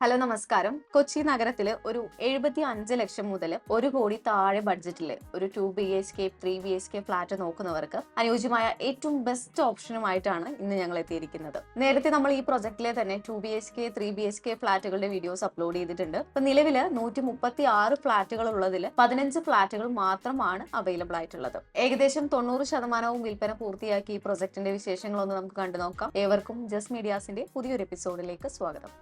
Hello നമസ്കാരം. കൊച്ചി നഗരത്തിൽ ഒരു എഴുപത്തി അഞ്ച് ലക്ഷം മുതൽ ഒരു കോടി താഴെ ബഡ്ജറ്റിൽ ഒരു two B H K three B H K flat നോക്കുന്നവർക്ക് അനുയോജ്യമായ ഏറ്റവും ബെസ്റ്റ് ഓപ്ഷനുമായിട്ടാണ് ഇന്ന് ഞങ്ങൾ എത്തിയിരിക്കുന്നത്. നേരത്തെ നമ്മൾ ഈ പ്രൊജക്റ്റിലെ തന്നെ two B H K three B H K ഫ്ലാറ്റുകളുടെ videos upload ചെയ്തിട്ടുണ്ട്. ഇപ്പൊ നിലവിൽ നൂറ്റി മുപ്പത്തി ആറ് ഫ്ലാറ്റുകൾ ഉള്ളതിൽ പതിനഞ്ച് ഫ്ലാറ്റുകൾ മാത്രമാണ് അവൈലബിൾ ആയിട്ടുള്ളത്. ഏകദേശം തൊണ്ണൂറ് ശതമാനവും വിൽപ്പന പൂർത്തിയാക്കി ഈ പ്രൊജക്ടിന്റെ വിശേഷങ്ങളൊന്ന് നമുക്ക് കണ്ടു നോക്കാം ഏവർക്കും ജസ്റ്റ് മീഡിയാസിന്റെ പുതിയൊരു എപ്പിസോഡിലേക്ക് സ്വാഗതം.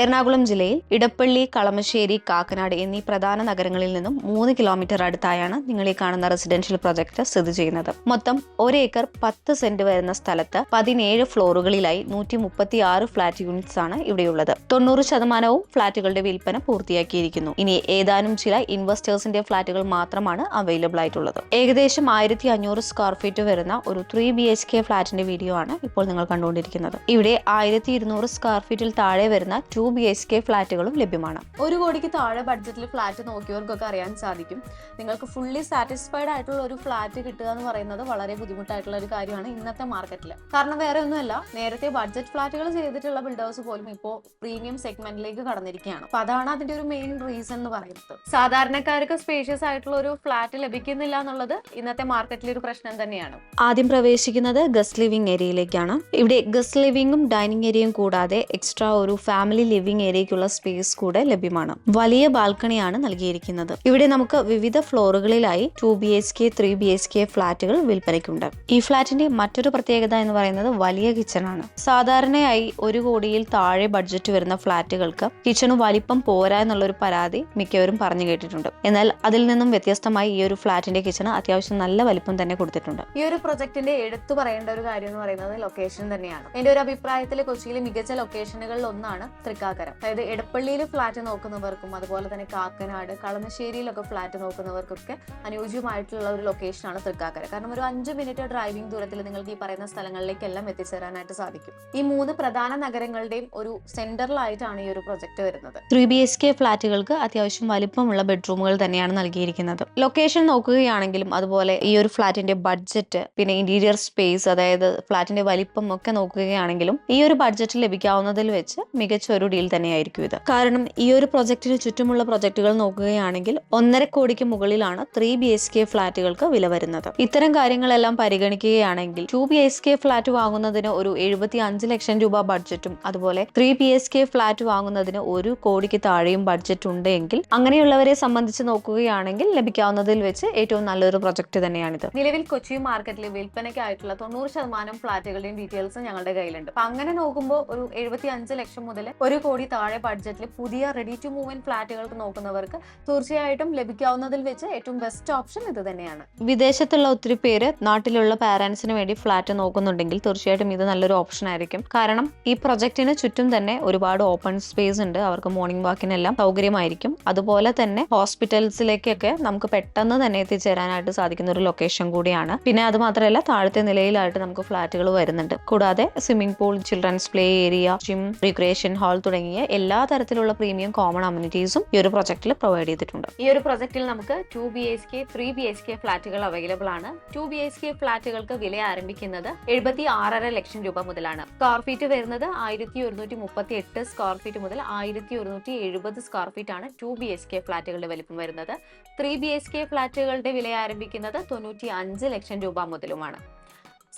എറണാകുളം ജില്ലയിൽ ഇടപ്പള്ളി കളമശ്ശേരി കാക്കനാട് എന്നീ പ്രധാന നഗരങ്ങളിൽ നിന്നും മൂന്ന് കിലോമീറ്റർ അടുത്തായാണ് നിങ്ങൾ ഈ കാണുന്ന റെസിഡൻഷ്യൽ പ്രൊജക്ട് സ്ഥിതി ചെയ്യുന്നത്. മൊത്തം ഒരേക്കർ പത്ത് സെന്റ് വരുന്ന സ്ഥലത്ത് പതിനേഴ് ഫ്ലോറുകളിലായി നൂറ്റി മുപ്പത്തി ആറ് ഫ്ളാറ്റ് യൂണിറ്റ്സ് ആണ് ഇവിടെയുള്ളത്. തൊണ്ണൂറ് ശതമാനവും ഫ്ളാറ്റുകളുടെ വിൽപ്പന പൂർത്തിയാക്കിയിരിക്കുന്നു. ഇനി ഏതാനും ചില ഇൻവെസ്റ്റേഴ്സിന്റെ ഫ്ളാറ്റുകൾ മാത്രമാണ് അവൈലബിൾ ആയിട്ടുള്ളത്. ഏകദേശം ആയിരത്തി അഞ്ഞൂറ് സ്ക്വയർ ഫീറ്റ് വരുന്ന ഒരു ത്രീ ബി എച്ച് കെ ഫ്ളാറ്റിന്റെ വീഡിയോ ആണ് ഇപ്പോൾ നിങ്ങൾ കണ്ടുകൊണ്ടിരിക്കുന്നത്. ഇവിടെ ആയിരത്തി ഇരുന്നൂറ് സ്ക്വയർ ഫീറ്റിൽ താഴെ വരുന്ന ടു ബി എച്ച് കെ ഫ്ലാറ്റുകളും ലഭ്യമാണ്. ഒരു കോടിക്ക് താഴെ ബഡ്ജറ്റിൽ ഫ്ലാറ്റ് നോക്കിയവർക്കൊക്കെ അറിയാൻ സാധിക്കും. നിങ്ങൾക്ക് ഫുള്ളി സാറ്റിസ്ഫൈഡ് ആയിട്ടുള്ള ഒരു ഫ്ലാറ്റ് കിട്ടുക എന്ന് പറയുന്നത് വളരെ ബുദ്ധിമുട്ടായിട്ടുള്ള ഒരു കാര്യമാണ് ഇന്നത്തെ മാർക്കറ്റിൽ കാരണം വേറെ ഒന്നുമല്ല നേരത്തെ ബഡ്ജറ്റ് ഫ്ലാറ്റുകൾ ചെയ്തിട്ടുള്ള ബിൽഡേഴ്സ് പോലും ഇപ്പോൾ പ്രീമിയം സെഗ്മെന്റിലേക്ക് കടന്നിരിക്കുകയാണ്. അപ്പൊ അതാണ് അതിന്റെ ഒരു മെയിൻ റീസൺ എന്ന് പറയുന്നത്. സാധാരണക്കാർക്ക് സ്പേഷ്യസ് ആയിട്ടുള്ള ഒരു ഫ്ലാറ്റ് ലഭിക്കുന്നില്ല എന്നുള്ളത് ഇന്നത്തെ മാർക്കറ്റിലെ ഒരു പ്രശ്നം തന്നെയാണ്. ആദ്യം പ്രവേശിക്കുന്നത് ഗസ്റ്റ് ലിവിംഗ് ഏരിയയിലേക്കാണ് ഇവിടെ ഗസ്റ്റ് ലിവിംഗും ഡൈനിങ് ഏരിയയും കൂടാതെ എക്സ്ട്രാ ഒരു ഫാമിലി ലിവിംഗ് ഏരിയയ്ക്കുള്ള സ്പേസ് കൂടെ ലഭ്യമാണ്. വലിയ ബാൽക്കണിയാണ് നൽകിയിരിക്കുന്നത്. ഇവിടെ നമുക്ക് വിവിധ ഫ്ലോറുകളിലായി two B H K three B H K ഫ്ളാറ്റുകൾ വിൽപ്പനയ്ക്കുണ്ട്. ഈ ഫ്ളാറ്റിന്റെ മറ്റൊരു പ്രത്യേകത എന്ന് പറയുന്നത് വലിയ കിച്ചണാണ്. സാധാരണയായി ഒരു കോടിയിൽ താഴെ ബഡ്ജറ്റ് വരുന്ന ഫ്ളാറ്റുകൾക്ക് കിച്ചണ് വലിപ്പം പോരാ എന്നുള്ളൊരു പരാതി മിക്കവരും പറഞ്ഞു കേട്ടിട്ടുണ്ട്. എന്നാൽ അതിൽ നിന്നും വ്യത്യസ്തമായി ഈ ഒരു ഫ്ളാറ്റിന്റെ കിച്ചണ് അത്യാവശ്യം നല്ല വലിപ്പം തന്നെ കൊടുത്തിട്ടുണ്ട്. ഈ ഒരു പ്രൊജക്ടിന്റെ എടുത്തു പറയേണ്ട ഒരു കാര്യം എന്ന് പറയുന്നത് ലൊക്കേഷൻ തന്നെയാണ്. എന്റെ ഒരു അഭിപ്രായത്തിൽ കൊച്ചിയിലെ മികച്ച ലൊക്കേഷനുകളിൽ ഒന്നാണ് തൃക്കാക്കര അതായത് എടപ്പള്ളിയിൽ ഫ്ലാറ്റ് നോക്കുന്നവർക്കും അതുപോലെ തന്നെ കാക്കനാട് കളമശ്ശേരിയിലൊക്കെ ഫ്ലാറ്റ് നോക്കുന്നവർക്കൊക്കെ അനുയോജ്യമായിട്ടുള്ള ഒരു ലൊക്കേഷനാണ് തൃക്കാക്കര. കാരണം ഒരു അഞ്ച് മിനിറ്റ് ഡ്രൈവിംഗ് ദൂരത്തിൽ നിങ്ങൾക്ക് ഈ പറയുന്ന സ്ഥലങ്ങളിലേക്കെല്ലാം എത്തിച്ചേരാനായിട്ട് സാധിക്കും. ഈ മൂന്ന് പ്രധാന നഗരങ്ങളുടെയും ഒരു സെന്ററിലായിട്ടാണ് ഈ ഒരു പ്രൊജക്ട് വരുന്നത്. ത്രീ ബി എസ് കെ ഫ്ലാറ്റുകൾക്ക് അത്യാവശ്യം വലിപ്പമുള്ള ബെഡ്റൂമുകൾ തന്നെയാണ് നൽകിയിരിക്കുന്നത്. ലൊക്കേഷൻ നോക്കുകയാണെങ്കിലും അതുപോലെ ഈ ഒരു ഫ്ലാറ്റിന്റെ ബഡ്ജറ്റ് പിന്നെ ഇന്റീരിയർ സ്പേസ് അതായത് ഫ്ലാറ്റിന്റെ വലിപ്പം ഒക്കെ നോക്കുകയാണെങ്കിലും ഈ ഒരു ബഡ്ജറ്റ് ലഭിക്കാവുന്നതിൽ വെച്ച് മികച്ച ഒരു ഡീൽ തന്നെയായിരിക്കും ഇത്. കാരണം ഈ ഒരു പ്രൊജക്ടിന് ചുറ്റുമുള്ള പ്രൊജക്ടുകൾ നോക്കുകയാണെങ്കിൽ ഒന്നര കോടിക്ക് മുകളിലാണ് ത്രീ ബി എച്ച് കെ ഫ്ലാറ്റുകൾക്ക് വില വരുന്നത്. ഇത്തരം കാര്യങ്ങളെല്ലാം പരിഗണിക്കുകയാണെങ്കിൽ two B H K flat വാങ്ങുന്നതിന് ഒരു എഴുപത്തി അഞ്ച് ലക്ഷം രൂപ ബഡ്ജറ്റും അതുപോലെ three B H K flat വാങ്ങുന്നതിന് ഒരു കോടിക്ക് താഴെയും ബഡ്ജറ്റ് ഉണ്ടെങ്കിൽ അങ്ങനെയുള്ളവരെ സംബന്ധിച്ച് നോക്കുകയാണെങ്കിൽ ലഭിക്കാവുന്നതിൽ വെച്ച് ഏറ്റവും നല്ലൊരു പ്രൊജക്ട് തന്നെയാണിത്. നിലവിൽ കൊച്ചി മാർക്കറ്റിൽ വിൽപ്പനയ്ക്കായിട്ടുള്ള തൊണ്ണൂറ് ശതമാനം ഫ്ലാറ്റുകളുടെയും ഡീറ്റെയിൽസ് ഞങ്ങളുടെ കയ്യിലുണ്ട്. അപ്പൊ അങ്ങനെ നോക്കുമ്പോൾ ഒരു എഴുപത്തി അഞ്ച് ലക്ഷം മുതൽ ഒരു കോടി താഴെ ബഡ്ജറ്റിൽ പുതിയ റെഡി ടു മൂവ് ഇൻ ഫ്ലാറ്റുകൾക്ക് നോക്കുന്നവർക്ക് തീർച്ചയായിട്ടും ലഭിക്കാവുന്നതിൽ വെച്ച് ഏറ്റവും ബെസ്റ്റ് ഓപ്ഷൻ ഇത് തന്നെയാണ്. വിദേശത്തുള്ള ഒത്തിരി പേര് നാട്ടിലുള്ള പാരന്റ്സിന് വേണ്ടി ഫ്ലാറ്റ് നോക്കുന്നുണ്ടെങ്കിൽ തീർച്ചയായിട്ടും ഇത് നല്ലൊരു ഓപ്ഷൻ ആയിരിക്കും. കാരണം ഈ പ്രൊജക്ടിന് ചുറ്റും തന്നെ ഒരുപാട് ഓപ്പൺ സ്പേസ് ഉണ്ട്. അവർക്ക് മോർണിംഗ് വാക്കിനെല്ലാം സൗകര്യമായിരിക്കും. അതുപോലെ തന്നെ ഹോസ്പിറ്റൽസിലേക്കൊക്കെ നമുക്ക് പെട്ടെന്ന് തന്നെ എത്തിച്ചേരാനായിട്ട് സാധിക്കുന്ന ഒരു ലൊക്കേഷൻ കൂടിയാണ്. പിന്നെ അത് മാത്രമല്ല താഴത്തെ നിലയിലായിട്ട് നമുക്ക് ഫ്ലാറ്റുകൾ വരുന്നുണ്ട്. കൂടാതെ swimming pool children's play area gym recreation hall തുടങ്ങിയ എല്ലാ തരത്തിലുള്ള പ്രീമിയം കോമൺ അമ്യൂണിറ്റീസും ഈ ഒരു പ്രൊജക്റ്റിൽ പ്രൊവൈഡ് ചെയ്തിട്ടുണ്ട്. ഈ ഒരു പ്രൊജക്റ്റിൽ നമുക്ക് two B H K three B H K ഫ്ളാറ്റുകൾ അവൈലബിൾ ആണ്. ടു ബി എച്ച് കെ ഫ്ളാറ്റുകൾക്ക് വില ആരംഭിക്കുന്നത് എഴുപത്തി ആറര ലക്ഷം രൂപ മുതലാണ്. സ്ക്വയർ ഫീറ്റ് വരുന്നത് ആയിരത്തി ഒരുന്നൂറ്റി മുപ്പത്തി എട്ട് സ്ക്വയർ ഫീറ്റ് മുതൽ ആയിരത്തി ഒരുന്നൂറ്റി എഴുപത് സ്ക്വയർ ഫീറ്റ് ആണ് ടു ബി എച്ച് കെ ഫ്ളാറ്റുകളുടെ വലിപ്പം വരുന്നത്. ത്രീ ബി എച്ച് കെ ഫ്ളാറ്റുകളുടെ വില ആരംഭിക്കുന്നത് തൊണ്ണൂറ്റി അഞ്ച് ലക്ഷം രൂപ മുതലുമാണ്.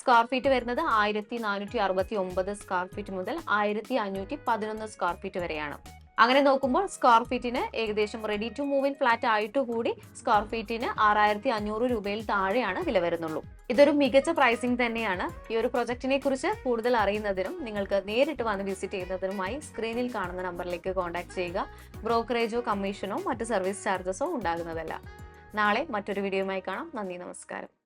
സ്ക്വയർ ഫീറ്റ് വരുന്നത് ആയിരത്തി നാനൂറ്റി അറുപത്തി ഒമ്പത് സ്ക്വയർ ഫീറ്റ് മുതൽ ആയിരത്തി അഞ്ഞൂറ്റി പതിനൊന്ന് സ്ക്വയർ ഫീറ്റ് വരെയാണ്. അങ്ങനെ നോക്കുമ്പോൾ സ്ക്വയർ ഫീറ്റിന് ഏകദേശം ready to move in flat ആയിട്ട് കൂടി സ്ക്വയർ ഫീറ്റിന് ആറായിരത്തി അഞ്ഞൂറ് രൂപയിൽ താഴെയാണ് വില വരുന്നുള്ളൂ. ഇതൊരു മികച്ച പ്രൈസിംഗ് തന്നെയാണ്. ഈ ഒരു പ്രൊജക്ടിനെ കുറിച്ച് കൂടുതൽ അറിയുന്നതിനും നിങ്ങൾക്ക് നേരിട്ട് വന്ന് വിസിറ്റ് ചെയ്യുന്നതിനുമായി സ്ക്രീനിൽ കാണുന്ന നമ്പറിലേക്ക് കോൺടാക്ട് ചെയ്യുക. ബ്രോക്കറേജോ കമ്മീഷനോ മറ്റ് സർവീസ് ചാർജസോ ഉണ്ടാകുന്നതല്ല. നാളെ മറ്റൊരു വീഡിയോയുമായി കാണാം. നന്ദി നമസ്കാരം.